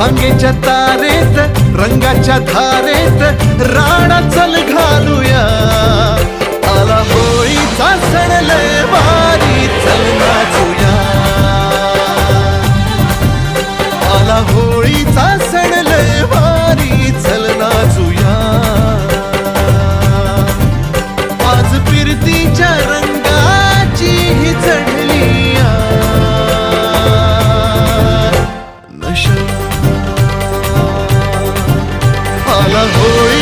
भांगेच्या तारेत रंगाच्या धारेत राणा चल घालूया. आला होळीचा सण I'll